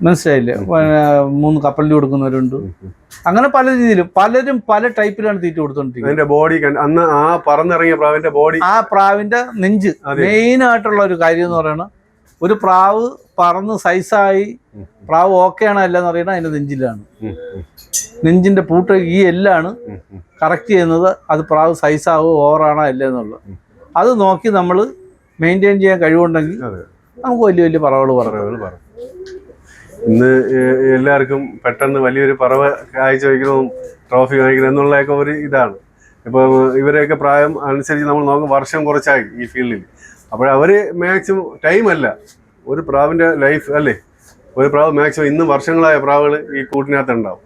മനസ്സിലായില്ലേ? മൂന്ന് കപ്പലിന് കൊടുക്കുന്നവരുണ്ട്. അങ്ങനെ പല രീതിയിലും പലരും പല ടൈപ്പിലാണ് തീറ്റ കൊടുത്തോണ്ടിരിക്കുന്നത്. അതിന്റെ ബോഡി അന്ന് ആ പറന്നിറങ്ങിയ പ്രാവിന്റെ ബോഡി ആ പ്രാവിന്റെ നെഞ്ച് മെയിൻ ആയിട്ടുള്ള ഒരു കാര്യം എന്ന് പറയുന്നത് ഒരു പ്രാവ് പറന്ന് സൈസായി പ്രാവ് ഓക്കെ ആണോ അല്ലെന്ന് അറിയണ അതിന്റെ നെഞ്ചിലാണ്. നെഞ്ചിന്റെ പൂട്ട് ഈ എല്ലാണ് കറക്റ്റ് ചെയ്യുന്നത് അത് പ്രാവ് സൈസാവോ ഓവറാണോ അല്ല എന്നുള്ളത് അത് നോക്കി നമ്മൾ മെയിന്റെയിൻ ചെയ്യാൻ കഴിവുണ്ടെങ്കിൽ നമുക്ക് വലിയ വലിയ പറവുകൾ പറഞ്ഞു ഇന്ന് എല്ലാവർക്കും പെട്ടെന്ന് വലിയൊരു പറവ കാഴ്ച വയ്ക്കണം ട്രോഫി വാങ്ങിക്കണം എന്നുള്ളതൊക്കെ ഒരു ഇതാണ്. ഇപ്പൊ ഇവരെയൊക്കെ പ്രായം അനുസരിച്ച് നമ്മൾ നോക്കും വർഷം കുറച്ചായി ഈ ഫീൽഡിൽ. അപ്പോൾ അവർ മാക്സിമം ടൈം അല്ല ഒരു പ്രാവിന്റെ ലൈഫ് അല്ലേ? ഒരു പ്രാവ് മാക്സിമം ഇന്നും വർഷങ്ങളായ പ്രാവുകൾ ഈ കൂട്ടിനകത്ത് ഉണ്ടാവും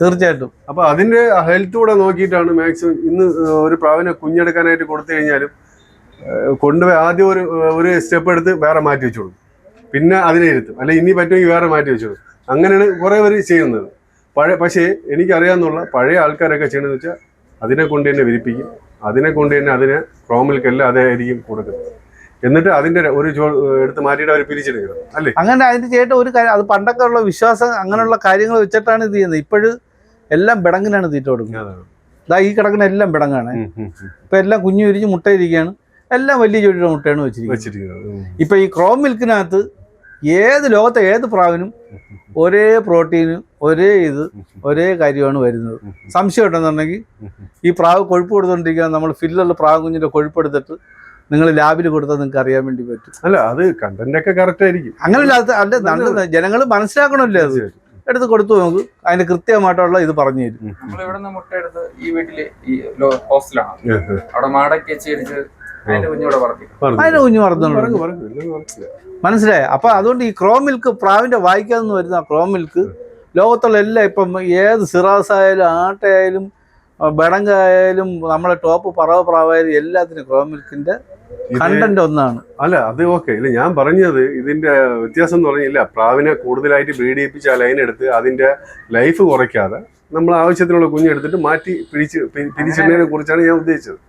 തീർച്ചയായിട്ടും. അപ്പോൾ അതിന്റെ ഹെൽത്ത് കൂടെ നോക്കിയിട്ടാണ് മാക്സിമം ഇന്ന് ഒരു പ്രാവിനെ കുഞ്ഞെടുക്കാനായിട്ട് കൊടുത്തു കഴിഞ്ഞാലും കൊണ്ടുപോയി ആദ്യം ഒരു ഒരു സ്റ്റെപ്പ് എടുത്ത് വേറെ മാറ്റി വെച്ചു കൊടുക്കും പിന്നെ അതിനെ ഇരുത്തും. അല്ലെ ഇനി പറ്റുമെങ്കിൽ വേറെ മാറ്റി വെച്ചു കൊടുക്കും അങ്ങനെയാണ് കുറെ പേര് ചെയ്യുന്നത്. പഴയ പക്ഷേ എനിക്കറിയാമെന്നുള്ള പഴയ ആൾക്കാരൊക്കെ ചെയ്യണമെന്ന് വെച്ചാൽ അതിനെ കൊണ്ട് തന്നെ വിരിപ്പിക്കും. അതിനെ കൊണ്ട് തന്നെ അതിനെ ക്രോമിൽക്കെല്ലാം അതായിരിക്കും കൊടുക്കുന്നത്. എന്നിട്ട് അതിന്റെ ഒരു എടുത്ത് മാറ്റിയിട്ട് അവർ പിരിച്ചെടുക്കണം. അല്ലേ? അങ്ങനെ അതിന്റെ ചേട്ടൻ ഒരു കാര്യം അത് പണ്ടൊക്കെ ഉള്ള വിശ്വാസം അങ്ങനെയുള്ള കാര്യങ്ങൾ വെച്ചിട്ടാണ് ഇത് ചെയ്യുന്നത്. ഇപ്പോഴും എല്ലാം ബിടങ്ങിനാണ് തീറ്റ കൊടുക്കുന്നത്. ഇതാ ഈ കിടക്കുന്ന എല്ലാം ബിടങ്ങാണ്. ഇപ്പൊ എല്ലാം കുഞ്ഞു വിരിഞ്ഞ് മുട്ടയിരിക്കുകയാണ്. എല്ലാം വലിയ ജോഡിയുടെ മുട്ടയാണ് വെച്ചിരിക്കുന്നത്. ഇപ്പൊ ഈ ക്രോം മിൽക്കിനകത്ത് ഏത് ലോകത്തെ ഏത് പ്രാവിനും ഒരേ പ്രോട്ടീന് ഒരേ ഇത് ഒരേ കാര്യമാണ് വരുന്നത്. സംശയം ഉണ്ടെന്നുണ്ടെങ്കിൽ ഈ പ്രാവ് കൊഴുപ്പ് കൊടുത്തോണ്ടിരിക്കുക നമ്മൾ ഫില്ലുള്ള പ്രാവ് കുഞ്ഞിന്റെ കൊഴുപ്പെടുത്തിട്ട് നിങ്ങൾ ലാബിൽ കൊടുത്താൽ നിങ്ങൾക്ക് അറിയാൻ വേണ്ടി പറ്റും. അല്ല അത് കണ്ടന്റ് ഒക്കെ കറക്റ്റ് ആയിരിക്കും. അങ്ങനെ അല്ല ജനങ്ങൾ മനസ്സിലാക്കണമല്ലേ അത്? എടുത്ത് കൊടുത്തു നമുക്ക് അതിന്റെ കൃത്യമായിട്ടുള്ള ഇത് പറഞ്ഞു തരും. നമ്മൾ ഇവിടെ നിന്ന് മുട്ടയെടുത്ത് ഈ വീട്ടിൽ ഈ ഹോസ്റ്റലാണ് അവിടെ മാടൊക്കെ ചേരിച്ച് അടിച്ച് അതിന്റെ കുഞ്ഞു പറഞ്ഞില്ല. മനസ്സിലായി. അപ്പൊ അതുകൊണ്ട് ഈ ക്രോ മിൽക്ക് പ്രാവിന്റെ വായിക്കാന്ന് വരുന്ന ക്രോം മിൽക്ക് ലോകത്തുള്ള എല്ലാം ഇപ്പം ഏത് സിറാസ് ആയാലും ആട്ടയായാലും ബെടങ്ക ആയാലും നമ്മളെ ടോപ്പ് പറവ പ്രാവായാലും എല്ലാത്തിനും ക്രോ മിൽക്കിന്റെ കണ്ടന്റ് ഒന്നാണ്. അല്ല അത് ഓക്കെ ഇല്ല ഞാൻ പറഞ്ഞത് ഇതിന്റെ വ്യത്യാസം എന്ന് പറഞ്ഞില്ല പ്രാവിനെ കൂടുതലായിട്ട് ബ്രീഡ് ചെയ്യിപ്പിച്ച് ആ ലൈൻ എടുത്ത് അതിന്റെ ലൈഫ് കുറയ്ക്കാതെ നമ്മൾ ആവശ്യത്തിനുള്ള കുഞ്ഞെടുത്തിട്ട് മാറ്റി പിരിച്ച് പിരിച്ചിടുന്നതിനെ കുറിച്ചാണ് ഞാൻ ഉദ്ദേശിച്ചത്.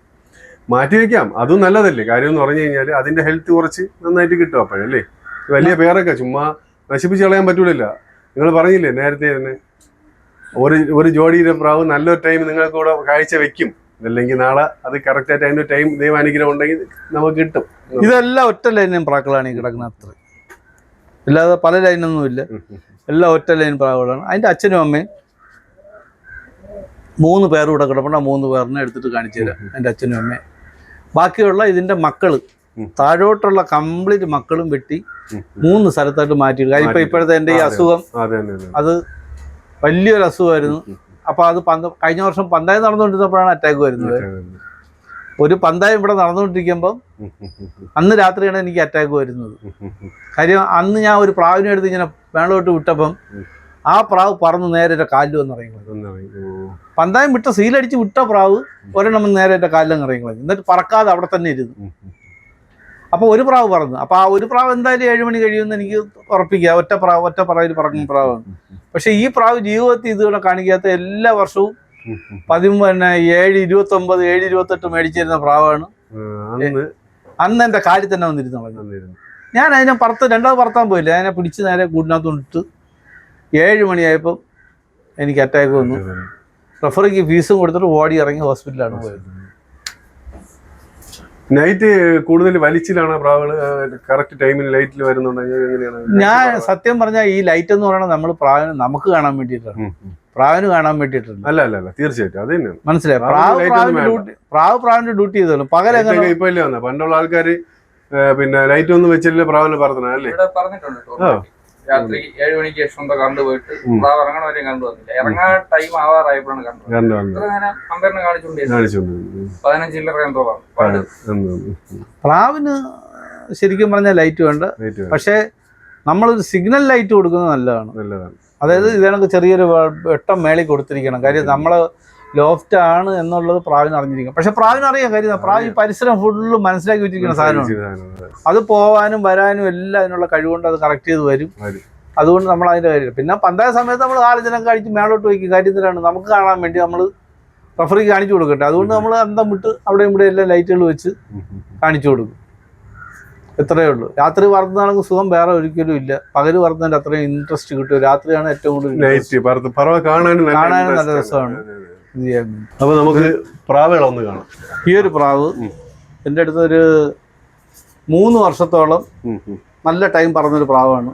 മാറ്റി വെക്കാം. അതും നല്ലതല്ലേ? കാര്യം എന്ന് പറഞ്ഞു കഴിഞ്ഞാൽ അതിന്റെ ഹെൽത്ത് കുറച്ച് നന്നായിട്ട് കിട്ടും അപ്പോഴല്ലേ? വലിയ പേരൊക്കെ ചുമ്മാ നശിപ്പിച്ച് കളയാൻ പറ്റൂലല്ല. നിങ്ങൾ പറഞ്ഞില്ലേ നേരത്തെ തന്നെ? ഒരു ഒരു ജോഡിയുടെ പ്രാവ് നല്ലൊരു ടൈം നിങ്ങൾക്ക് കൂടെ കാഴ്ച വെക്കും. അല്ലെങ്കിൽ നാളെ അത് കറക്റ്റായിട്ട് അതിന്റെ ടൈം ദൈവം അനുഗ്രഹം ഉണ്ടെങ്കിൽ നമുക്ക് കിട്ടും. ഇതെല്ലാം ഒറ്റ ലൈനും പ്രാക്കളാണ് ഈ കിടക്കുന്ന അത്ര. അല്ലാതെ പല ലൈനൊന്നും ഇല്ല. എല്ലാം ഒറ്റ ലൈൻ പ്രാവുകളാണ്. അതിന്റെ അച്ഛനും അമ്മയും മൂന്ന് പേർ ഇവിടെ കിടപ്പുണ്ട്. മൂന്ന് പേരിനെ എടുത്തിട്ട് കാണിച്ചു തരാം. എന്റെ അച്ഛനും അമ്മയും. ബാക്കിയുള്ള ഇതിന്റെ മക്കൾ. താഴോട്ടുള്ള കംപ്ലീറ്റ് മക്കളും വെട്ടി മൂന്ന് സ്ഥലത്തായിട്ട് മാറ്റി കാര്യം ഇപ്പൊ. ഇപ്പോഴത്തെ എന്റെ ഈ അസുഖം അതെ വലിയൊരു അസുഖമായിരുന്നു. അപ്പൊ അത് പന്ത കഴിഞ്ഞ വർഷം പന്തായം നടന്നുകൊണ്ടിരുന്നപ്പോഴാണ് അറ്റാക്ക് വരുന്നത്. ഒരു പന്തായം ഇവിടെ നടന്നുകൊണ്ടിരിക്കുമ്പോൾ അന്ന് രാത്രിയാണ് എനിക്ക് അറ്റാക്ക് വരുന്നത്. കാര്യം അന്ന് ഞാൻ ഒരു പ്രാവിനെ എടുത്ത് ഇങ്ങനെ മേളോട്ട് വിട്ടപ്പം. ആ പ്രാവ് പറന്ന് നേരെ കാലിൽ വന്ന് ഇറങ്ങി പന്തായം വിട്ട സീലടിച്ച് വിട്ട പ്രാവ് ഒരെണ്ണം നേരെ എന്റെ കാലിൽ ഇറങ്ങി കളഞ്ഞു. എന്നിട്ട് പറക്കാതെ അവിടെ തന്നെ ഇരുന്നു. അപ്പോൾ ഒരു പ്രാവ് പറന്നു. അപ്പോൾ ആ ഒരു പ്രാവ് എന്തായാലും ഏഴ് മണി കഴിയുമെന്ന് എനിക്ക് ഉറപ്പിക്കുക. ഒറ്റ പ്രാവ് ഒറ്റ പ്രാവിൽ പറക്കുന്ന പ്രാവാണ്. പക്ഷെ ഈ പ്രാവ് ജീവിതത്തിൽ ഇതുകൂടെ കാണിക്കാത്ത എല്ലാ വർഷവും പതിമൂന്ന് പിന്നെ ഏഴ് ഇരുപത്തൊമ്പത് ഏഴ് ഇരുപത്തെട്ട് മേടിച്ചിരുന്ന പ്രാവാണ്. അന്ന് എന്റെ കാലിൽ തന്നെ വന്നിരുന്നു വന്നിരുന്നു. ഞാൻ അതിനെ പറത്ത് രണ്ടാമത് പറത്താൻ പോയില്ല. അതിനെ പിടിച്ച് നേരെ കൂടിനകത്ത് കൊണ്ടിട്ട് ഏഴ് മണിയായപ്പോൾ എനിക്ക് അറ്റാക്ക് വന്നു. റഫറിക്ക് ഫീസും കൊടുത്തിട്ട് ഓടി ഇറങ്ങി ഹോസ്പിറ്റലാണ് പോയത്. നൈറ്റ് കൂടുതൽ വലിച്ചിലാണ് കറക്റ്റ് ടൈമിൽ ലൈറ്റിൽ വരുന്നുണ്ടെങ്കിൽ എങ്ങനെയാണ്? ഞാൻ സത്യം പറഞ്ഞാൽ ഈ ലൈറ്റ് എന്ന് പറയുന്നത് നമ്മൾ പ്രാവിന് നമുക്ക് കാണാൻ വേണ്ടിയിട്ടാണ്. പ്രാവിന് കാണാൻ വേണ്ടിയിട്ടുണ്ട്. അല്ല അല്ല അല്ല. തീർച്ചയായിട്ടും. അത് തന്നെയാണ്. മനസ്സിലായി? പ്രാവ് പ്രാവിന്റെ ഡ്യൂട്ടി പ്രാവ് പ്രാവിന്റെ ഡ്യൂട്ടി ചെയ്തോളും. പകൽ ഇപ്പൊ ഇല്ല വന്നെ. പണ്ടുള്ള ആൾക്കാര് പിന്നെ ലൈറ്റ് ഒന്നും വെച്ചില്ല പ്രാവിനെ ഇവിടെ പറഞ്ഞിട്ടുണ്ട്. രാത്രി ഏഴ് മണിക്ക് ശേഷം എന്തോ കറണ്ട് പോയിട്ട്. പ്രാവ് ഇറങ്ങണ വരെയും കണ്ടു വന്നില്ല. ഇറങ്ങാൻ ടൈം ആവാറായപ്പോഴാണ് കണ്ടത് കണ്ടു കണ്ടു ഇത്ര നേരം അമ്പറിന് കാണിച്ചുകൊണ്ട് കാണിച്ചോണ്ട് പതിനഞ്ച് ചില്ലറ എന്തോ പറഞ്ഞു. പ്രാവിന് ശരിക്കും പറഞ്ഞാൽ ലൈറ്റ് വേണ്ട. പക്ഷേ നമ്മളൊരു സിഗ്നൽ ലൈറ്റ് കൊടുക്കുന്നത് നല്ലതാണ്. നല്ലതാണ്. അതായത് ഇതിനൊക്കെ ചെറിയൊരു വെട്ടം മേളിൽ കൊടുത്തിരിക്കണം. കാര്യം നമ്മൾ ലോഫ്റ്റ് ആണ് എന്നുള്ളത് പ്രാവിന് അറിഞ്ഞിരിക്കും. പക്ഷെ പ്രാവിന് അറിയാം കാര്യം പ്രാവ് ഈ പരിസരം ഫുള്ള് മനസ്സിലാക്കി വെച്ചിരിക്കുന്ന സാധനമാണ്. അത്. പോവാനും വരാനും എല്ലാം അതിനുള്ള കഴിവുകൊണ്ട് അത് കറക്റ്റ് ചെയ്ത് വരും. അതുകൊണ്ട് നമ്മൾ അതിന്റെ കാര്യം പിന്നെ പന്തായ സമയത്ത് നമ്മൾ ആലോചന കഴിച്ച് മേളോട്ട് വയ്ക്കും. കാര്യത്തിലാണ് നമുക്ക് കാണാൻ വേണ്ടി നമ്മൾ റഫറിക്ക് കാണിച്ചു കൊടുക്കട്ടെ. അതുകൊണ്ട് നമ്മൾ അന്തം വിട്ട് അവിടെ ഇവിടെ എല്ലാം ലൈറ്റുകൾ വെച്ച്. കാണിച്ചു കൊടുക്കും. ഇത്രയേ ഉള്ളൂ രാത്രി പറത്തുന്നതാണെങ്കിൽ സുഖം വേറെ ഒരിക്കലും ഇല്ല പകൽ വറുത്തതിന്റെ അത്രയും ഇൻട്രസ്റ്റ് കിട്ടും രാത്രിയാണ് ഏറ്റവും കൂടുതൽ കാണാനും നല്ല. രസമാണ്. ഇത് ചെയ്യാൻ. അപ്പൊ നമുക്ക് പ്രാവുകളൊന്ന് കാണാം ഈ ഒരു പ്രാവ്. എന്റെ അടുത്ത് ഒരു മൂന്ന് വർഷത്തോളം. നല്ല ടൈം പറഞ്ഞൊരു പ്രാവാണ്